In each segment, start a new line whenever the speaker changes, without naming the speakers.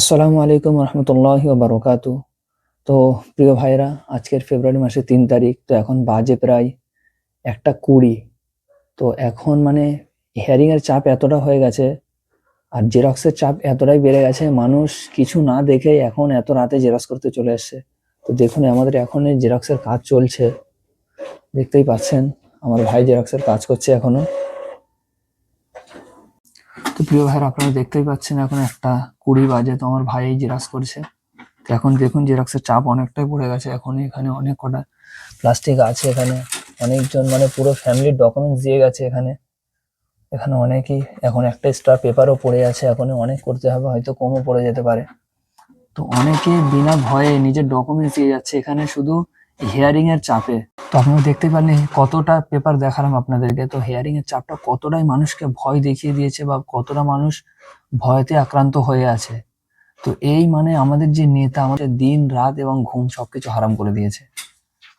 আসসালামু আলাইকুম রহমতুল্লাহ বারকাতু তো প্রিয় ভাইরা আজকের ফেব্রুয়ারি মাসের তিন তারিখ, তো এখন বাজে প্রায় একটা কুড়ি। তো এখন মানে হিয়ারিং এর চাপ এতটা হয়ে গেছে, আর জেরক্সের চাপ এতটাই বেড়ে গেছে, মানুষ কিছু না দেখে এখন এত রাতে জেরক্স করতে চলে এসছে তো দেখুন আমাদের এখন জেরক্সের কাজ চলছে। দেখতেই পাচ্ছেন, আমার ভাই জেরক্সের কাজ করছে এখনও। তো প্রিয় ভাইরা, আপনারা দেখতেই পাচ্ছেন এখন একটা কুড়ি বাজে, তো আমার ভাই জেরক্স করছে। তো এখন দেখুন জেরক্সের চাপ অনেকটাই পড়ে গেছে। এখন এখানে অনেক কটা প্লাস্টিক আছে এখানে। অনেকজন মানে পুরো ফ্যামিলির ডকুমেন্টস দিয়ে গেছে এখানে। এখানে অনেকেই, এখন একটা এক্সট্রা পেপারও পড়ে আছে। এখন অনেক করতে হবে, হয়তো কমও পড়ে যেতে পারে। তো অনেকে বিনা ভয়ে নিজের ডকুমেন্টস দিয়ে যাচ্ছে। এখানে শুধু হিয়ারিং এর চাপে। তো আপনারা দেখতে পারলেন কতটা পেপার দেখালাম আপনাদেরকে। তো হিয়ারিং এর চাপটা কতটাই মানুষকে ভয় দেখিয়ে দিয়েছে বা কতটা মানুষ ভয়তে আক্রান্ত হয়ে আছে। তো এই মানে আমাদের যে নেতা, আমাদের দিন, রাত এবং ঘুম সবকিছু হারাম করে দিয়েছে।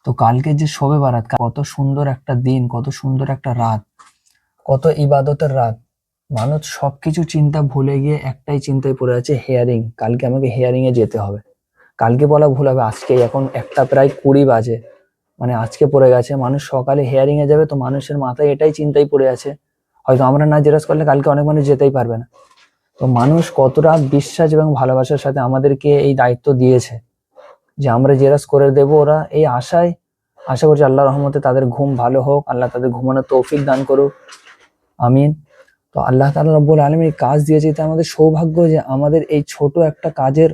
তো কালকে যে শবে বারাত কত সুন্দর একটা দিন, কত সুন্দর একটা রাত, কত ইবাদতের রাত। মানুষ সবকিছু চিন্তা ভুলে গিয়ে একটাই চিন্তায় পড়ে আছে হেয়ারিং কালকে আমাকে হেয়ারিং এ যেতে হবে। কালকে বলা ভুল হবে আজকে এখন একটা প্রায় কুড়ি বাজে। মানে আজকে পড়ে গেছে। মানুষ সকালে হেয়ারিংয়ে যাবে তো মানুষের মাথায় এটাই চিন্তাই পড়ে আছে। হয়তো আমরা না জেরাস করলে কালকে অনেক মানুষ যেতেই পারবে না। তো মানুষ কতটা বিশ্বাস এবং ভালোবাসার সাথে আমাদেরকে এই দায়িত্ব দিয়েছে যে আমরা জেরাস করে দেব ওরা। এই আশায় আশা করছি আল্লাহ রহমতে তাদের ঘুম ভালো হোক, আল্লাহ তাদের ঘুমানোর তৌফিক দান করুক। আমিন। তো আল্লাহ তাআলা রব্বুল আলমী এই কাজ দিয়েছে। এটা আমাদের সৌভাগ্য যে আমাদের এই ছোট একটা কাজের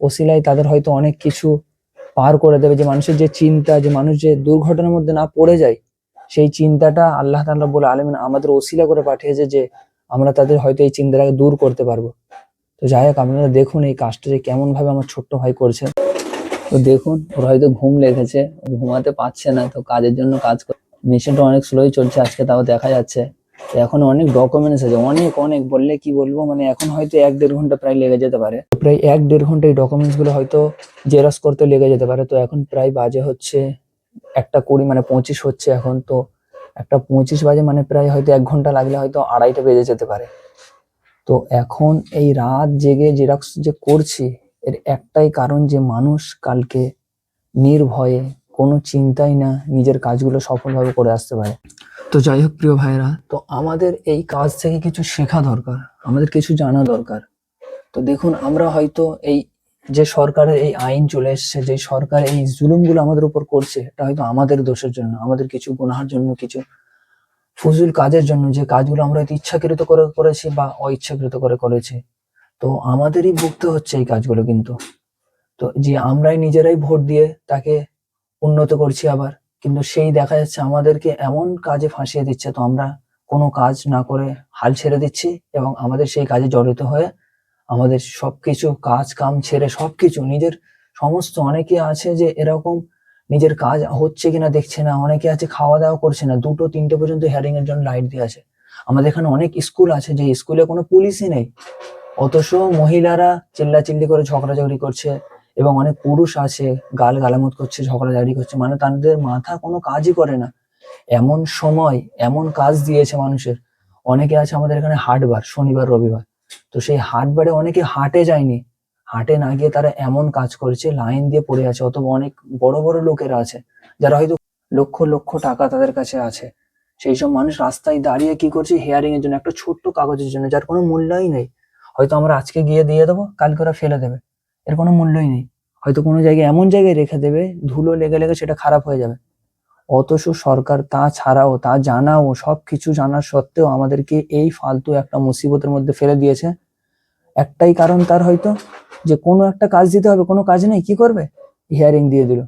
ওসিলায় তাদের হয়তো অনেক কিছু পার করে দেবে, যে মানুষের যে চিন্তা, যে মানুষ যে দুর্ঘটনার মধ্যে না পড়ে যায়, সেই চিন্তাটা আল্লাহ তাআলা বলে আলমিন আমাদের ওসিলা করে পাঠিয়েছে যে আমরা তাদের হয়তো এই চিন্তাটাকে দূর করতে পারব। তো যাই হোক, আপনারা দেখুন এই কাজটা যে কেমন ভাবে আমার ছোট্ট ভাই করছে। তো দেখুন, ওর হয়তো ঘুম লেগেছে, ঘুমাতে পারছে না, তো কাজের জন্য কাজ মেশিনটা অনেক স্লোই চলছে, আজকে তাও দেখা যাচ্ছে। এখন অনেক ডকুমেন্টস আছে, অনেক অনেক, বললে কি বলব? মানে এখন হয়তো এক দেড় ঘণ্টা প্রায় লেগে যেতে পারে। প্রায় এক দেড় ঘণ্টা এই ডকুমেন্টসগুলো হয়তো জেরক্স করতে লেগে যেতে পারে। তো এখন প্রায় বাজে হচ্ছে একটা কুড়ি মানে পঁচিশ হচ্ছে এখন। তো একটা পঁচিশ বাজে মানে প্রায় হয়তো এক ঘণ্টা লাগলে হয়তো আড়াইটা বেজে যেতে পারে। তো এখন এই রাত জেগে জেরক্স যে করছি, এর একটাই কারণ যে মানুষ কালকে নির্ভয়ে কোনো চিন্তাই না নিজের কাজগুলো সফলভাবে করে আসতে পারে। তো যাই হোক, প্রিয় ভাইরা তো আমাদের এই কাজ থেকে কিছু শেখা দরকার, আমাদের কিছু জানা দরকার। তো দেখুন, আমরা হয়তো এই যে সরকারের এই আইন চলে এসছে, যে সরকার এই জুলুমগুলো আমাদের উপর করছে, এটা হয়তো আমাদের দোষের জন্য, আমাদের কিছু গুনাহার জন্য, কিছু ফজুল কাজের জন্য যে কাজগুলো আমরা হয়তো ইচ্ছাকৃত করে করেছি বা অইচ্ছাকৃত করে করেছি। তো আমাদেরই ভুগতে হচ্ছে এই কাজগুলো কিন্তু। তো যে আমরাই নিজেরাই ভোট দিয়ে তাকে উন্নত করছি আবার। কিন্তু সেই দেখা যাচ্ছে আমাদেরকে এমন কাজে ফাঁসিয়ে দিচ্ছে। তো আমরা কোনো কাজ না করে হাল ছেড়ে দিচ্ছি এবং আমাদের সেই কাজে জড়িত হয়ে আমাদের সবকিছু কাজ কাম ছেড়ে সবকিছু নিজের সমস্ত অনেকে আছে যে এরকম নিজের কাজ হচ্ছে কিনা দেখছে না, অনেকে আছে খাওয়া দাওয়া করছে না, দুটো, তিনটে পর্যন্ত হেয়ারিং এর জন্য লাইট দিয়ে আছে। আমাদের এখানে অনেক স্কুল আছে যে স্কুলে কোনো পুলিশই নেই। অথচ মহিলারা চিল্লাচিল্লি করে ঝগড়াঝগড়ি করছে এবং অনেক পুরুষ আছে, গাল গালামত করছে ঝগড়াঝাড়ি করছে মানে তাদের মাথা কোনো কাজই করে না। এমন সময়, এমন কাজ দিয়েছে মানুষের। অনেকে আছে আমাদের এখানে হাটবার, শনিবার, রবিবার। তো সেই হাটবারে অনেকে হাটে যায়নি। হাটে না গিয়ে তারা এমন কাজ করছে, লাইন দিয়ে পড়ে আছে, অথবা অনেক বড় বড় লোকেরা আছে, যারা হয়তো লক্ষ লক্ষ টাকা তাদের কাছে আছে। সেই সব মানুষ রাস্তায় দাঁড়িয়ে কি করছে? হেয়ারিং এর জন্য, একটা ছোট্ট কাগজের জন্য, যার কোনো মূল্যই নেই। হয়তো আমরা আজকে গিয়ে দিয়ে দেবো, কালকে ওরা ফেলে দেবে। এর কোনো মূল্যই নেই। হয়তো কোনো জায়গায় এমন জায়গায় রেখে দেবে, ধুলো লেগে লেগে সেটা খারাপ হয়ে যাবে। অথচ সরকার তা ছাড়াও, তা জানাও সব কিছু জানার সত্ত্বেও আমাদেরকে এই ফালতু একটা মুসিবতের মধ্যে ফেলে দিয়েছে। একটাই কারণ তার হয়তো, যে কোনো একটা কাজ দিতে হবে, কোনো কাজ নেই, কি করবে? হিয়ারিং দিয়ে দিল।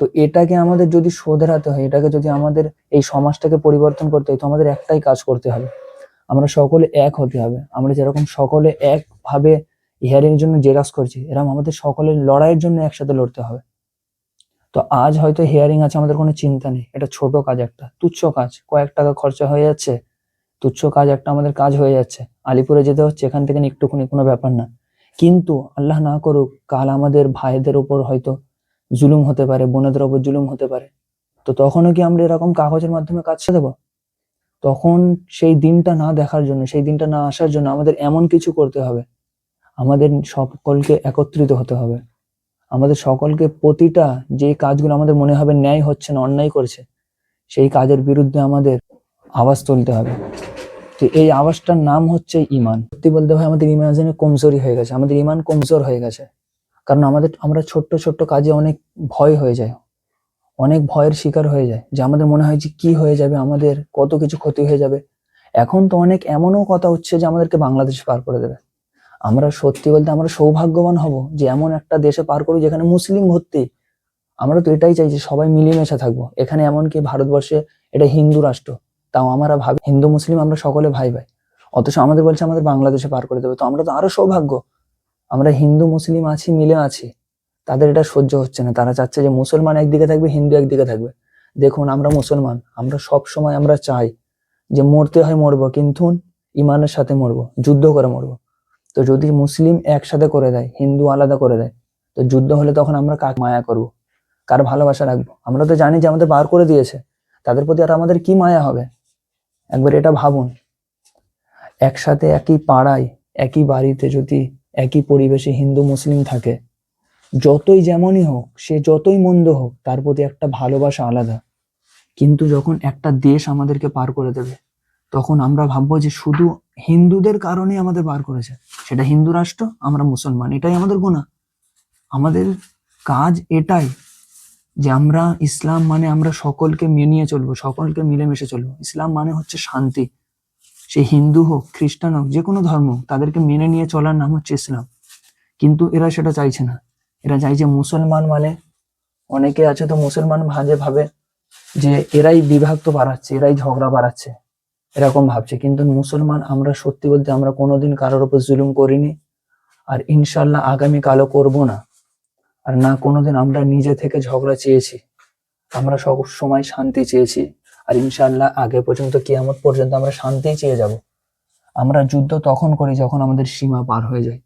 তো এটাকে আমাদের যদি শোধরাতে হয়, এটাকে যদি আমাদের এই সমাজটাকে পরিবর্তন করতে হয়, তো আমাদের একটাই কাজ করতে হবে। আমরা সকলে এক হতে হবে। আমরা যেরকম সকলে একভাবে হিয়ারিং এর জন্য জেরাক্স করছি। এরকম আমাদের সকলের লড়াইয়ের জন্য একসাথে লড়তে হবে। তো আজ হয়তো হিয়ারিং আছে, আমাদের কোনো চিন্তা নেই। এটা ছোট কাজ একটা, তুচ্ছ কাজ। কয়েক টাকা খরচা হয়ে যাচ্ছে, তুচ্ছ কাজ একটা আমাদের কাজ হয়ে যাচ্ছে। আলিপুরে যেতে হচ্ছে, এখান থেকে একটুখানি কোনো ব্যাপার না। কিন্তু আল্লাহ না করুক, কাল আমাদের ভাইদের উপর হয়তো জুলুম হতে পারে, বোনেদের উপর জুলুম হতে পারে। তো তখনও কি আমরা এরকম কাগজের মাধ্যমে কাজ দেবো? তখন সেই দিনটা না দেখার জন্য, সেই দিনটা না আসার জন্য আমাদের এমন কিছু করতে হবে। আমাদের সকলকে একত্রিত হতে হবে। আমাদের সকলকে প্রতিটা যে কাজগুলো আমাদের মনে হবে ন্যায় হচ্ছে না, অন্যায় করছে, সেই কাজের বিরুদ্ধে আমাদের আওয়াজ তুলতে হবে। তো এই আওয়াজটার নাম হচ্ছে ইমান সত্যি বলতে হয় আমাদের ইমানে কমজোরি হয়ে গেছে, আমাদের ইমান কমজোর হয়ে গেছে। কারণ আমাদের, আমরা ছোট্ট ছোট্ট কাজে অনেক ভয় হয়ে যায়, অনেক ভয়ের শিকার হয়ে যায়, যে আমাদের মনে হয় যে কি হয়ে যাবে, আমাদের কত কিছু ক্ষতি হয়ে যাবে। এখন তো অনেক এমনও কথা হচ্ছে যে আমাদেরকে বাংলাদেশ পার করে দেবে। আমরা সত্যি বলতে আমরা সৌভাগ্যবান হব যে এমন একটা দেশে পার করি যেখানে মুসলিম ভর্তি। আমরা তো এটাই চাই যে সবাই মিলেমিশে থাকব। এখানে এমনকি ভারতবর্ষে এটা হিন্দু রাষ্ট্র, তাও আমরা ভাবি হিন্দু মুসলিম আমরা সকলে ভাই ভাই। অথচ আমাদের বলছে আমাদের বাংলাদেশে পার করে দেবে, তো আমরা তো আরও সৌভাগ্য। আমরা হিন্দু মুসলিম আছি, মিলে আছি, তাদের এটা সহ্য হচ্ছে না। তারা চাচ্ছে যে মুসলমান একদিকে থাকবে, হিন্দু একদিকে থাকবে। দেখুন আমরা মুসলমান, আমরা সব সময় আমরা চাই যে মরতে হয় মরবো, কিন্তু ইমানের সাথে মরবো, যুদ্ধ করে মরবো। তো যদি মুসলিম একসাথে করে দেয়, হিন্দু আলাদা করে দেয়, তো যুদ্ধ হলে তখন আমরা কাক মায়া করব? কার ভালোবাসা রাখব? আমরা তো জানি যে আমাদের বার করে দিয়েছে। তাদের প্রতি আর আমাদের কি মায়া হবে? একবার এটা ভাবুন। একসাথে একই পাড়ায়, একই বাড়িতে যদি একই পরিবেশে হিন্দু মুসলিম থাকে, যতই যেমনই হোক, সে যতই মন্দ হোক, তার প্রতি একটা ভালোবাসা আলাদা। কিন্তু যখন একটা দেশ আমাদেরকে পার করে দেবে তখন আমরা ভাববো যে শুধু হিন্দুদের কারণে আমাদের বার করেছে। সেটা হিন্দু রাষ্ট্র, আমরা মুসলমান, এটাই আমাদের গোনা আমাদের কাজ এটাই যে আমরা ইসলাম মানে আমরা সকলকে মেনিয়ে চলবো, সকলকে মিলেমিশে চলবো। ইসলাম মানে হচ্ছে শান্তি। সে হিন্দু হোক, খ্রিস্টান হোক, যে কোনো ধর্ম তাদেরকে মেনে নিয়ে চলার নাম হচ্ছে ইসলাম। কিন্তু এরা সেটা চাইছে না। এরা চাইছে মুসলমান মানে অনেকে আছে তো মুসলমান ভাজে ভাবে যে এরাই বিভক্ত বাড়াচ্ছে, এরাই ঝগড়া বাড়াচ্ছে। এরকম ভাবছে। কিন্তু মুসলমান, আমরা সত্যি বলতে আমরা কোনোদিন কারোর উপর জুলুম করিনি। আর ইনশাল্লাহ আগামী কালো করব না। আর না, কোনোদিন আমরা নিজে থেকে ঝগড়া চেয়েছি। আমরা সব সময় শান্তি চেয়েছি। আর ইনশাল্লাহ আগে পর্যন্ত, কিয়ামত পর্যন্ত আমরা শান্তি চেয়ে যাব। আমরা যুদ্ধ তখন করি যখন আমাদের সীমা পার হয়ে যায়।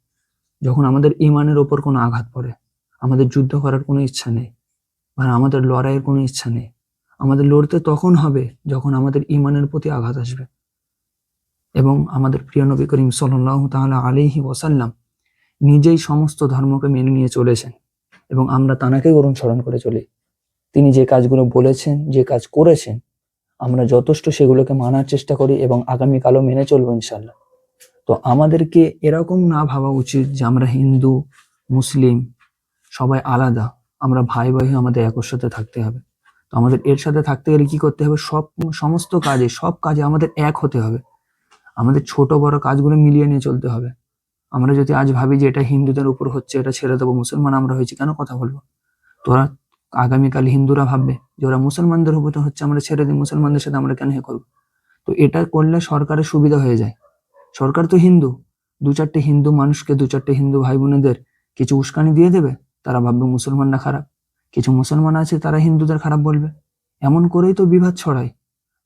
যখন আমাদের ইমানের ওপর কোনো আঘাত পড়ে। আমাদের যুদ্ধ করার কোনো ইচ্ছা নেই। বা আমাদের লড়াইয়ের কোনো ইচ্ছা নেই। আমাদের লড়তে তখন হবে যখন আমাদের ইমানের প্রতি আঘাত আসবে। এবং আমাদের প্রিয় নবী করিম সাল্লাহ তাহলে আলিহি ওসাল্লাম নিজেই সমস্ত ধর্মকে মেনে নিয়ে চলেছেন এবং আমরা তানাকেই স্মরণ করে চলি। তিনি যে কাজগুলো বলেছেন, যে কাজ করেছেন, আমরা যথেষ্ট সেগুলোকে মানার চেষ্টা করি এবং আগামীকালও মেনে চলবো ইনশাল্লাহ তো আমাদেরকে এরকম না ভাবা উচিত যে আমরা হিন্দু, মুসলিম, সবাই আলাদা। আমরা ভাই ভাই আমাদের একর সাথে থাকতে হবে। তো আমাদের এর সাথে থাকতে গেলে কি করতে হবে? সব সমস্ত কাজে, সব কাজে আমাদের এক হতে হবে। আমাদের ছোট বড় কাজগুলো মিলিয়ে নিয়ে চলতে হবে। আমরা যদি আজ ভাবি যে এটা হিন্দুদের উপর হচ্ছে, এটা ছেড়ে দেবো, মুসলমান আমরা হয়েছি, কেন কথা বলব? তোরা আগামীকাল হিন্দুরা ভাববে যে ওরা মুসলমানদের উপর হচ্ছে, আমরা ছেড়ে দিই, মুসলমানদের সাথে আমরা কেন হে করব? তো এটা করলে সরকারের সুবিধা হয়ে যায়। সরকার তো হিন্দু। দু চারটে হিন্দু মানুষকে, দু চারটে হিন্দু ভাই বোনেদের কিছু উস্কানি দিয়ে দেবে, তারা ভাববে মুসলমানরা খারাপ। কিছু মুসলমান আছে, তারা হিন্দুদের খারাপ বলবে। এমন করেই তো বিভাদ ছড়ায়।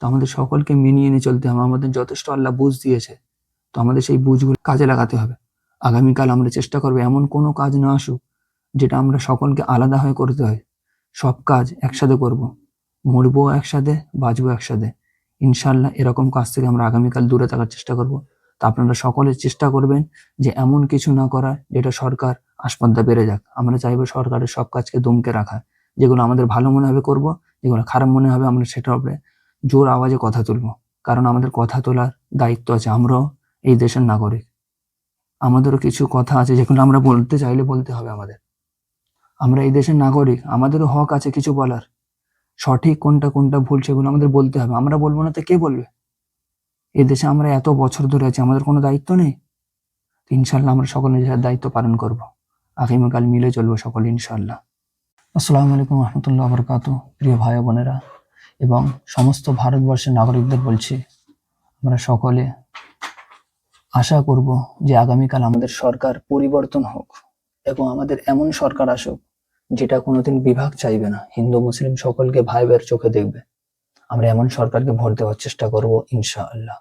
তো আমাদের সকলকে মিনিয়ে নিয়ে চলতে হবে। আমাদের যথেষ্ট আল্লাহ বুঝ দিয়েছে। তো আমাদের সেই বুঝগুলো কাজে লাগাতে হবে। আগামীকাল আমরা চেষ্টা করব এমন কোনো কাজ না আসুক, যেটা আমরা সকলকে আলাদা হয়ে করতে হয়। সব কাজ একসাথে করব। মরবো একসাথে, বাঁচবো একসাথে। ইনশাল্লাহ এরকম কাজ থেকে আমরা আগামীকাল দূরে থাকার চেষ্টা করব। তা আপনারা সকলে চেষ্টা করবেন যে এমন কিছু না করার, যেটা সরকার আসপদ্দা বেড়ে যাক। আমরা চাইব সরকারের সব কাজকে দমকে রাখা যেগুলো আমাদের ভালো মনে হবে করব, যেগুলো খারাপ মনে হবে আমরা সেটার উপরে জোর আওয়াজে কথা তুলব। কারণ আমাদের কথা তোলার দায়িত্ব আছে আমরাও এই দেশের নাগরিক। আমাদেরও কিছু কথা আছে যেগুলো আমরা বলতে চাইলে বলতে হবে আমাদের। আমরা এই দেশের নাগরিক, আমাদেরও হক আছে কিছু বলার। সঠিক কোনটা কোনটা ভুল সেগুলো আমাদের বলতে হবে। আমরা বলব না তো কে বলবে? এই দেশে আমরা এত বছর ধরে আছি, আমাদের কোনো দায়িত্ব নেই। ইনশাল্লাহ আমরা সকলে নিজের দায়িত্ব পালন করব। আগামীকাল মিলে চলবো সকলে ইনশাল্লাহ আসসালামু আলাইকুম রহমতুল্লাহ বরকাত প্রিয় ভাই বোনেরা, এবং সমস্ত ভারতবর্ষের নাগরিকদের বলছি, আমরা সকলে আশা করব যে আগামীকাল আমাদের সরকার পরিবর্তন হোক এবং আমাদের এমন সরকার আসুক যেটা কোনোদিন বিভাগ চাইবে না। হিন্দু, মুসলিম সকলকে ভাই ভাইয়ের চোখে দেখবে। আমরা এমন সরকারকে ভোট দেওয়ার চেষ্টা করব, ইনশাআল্লাহ।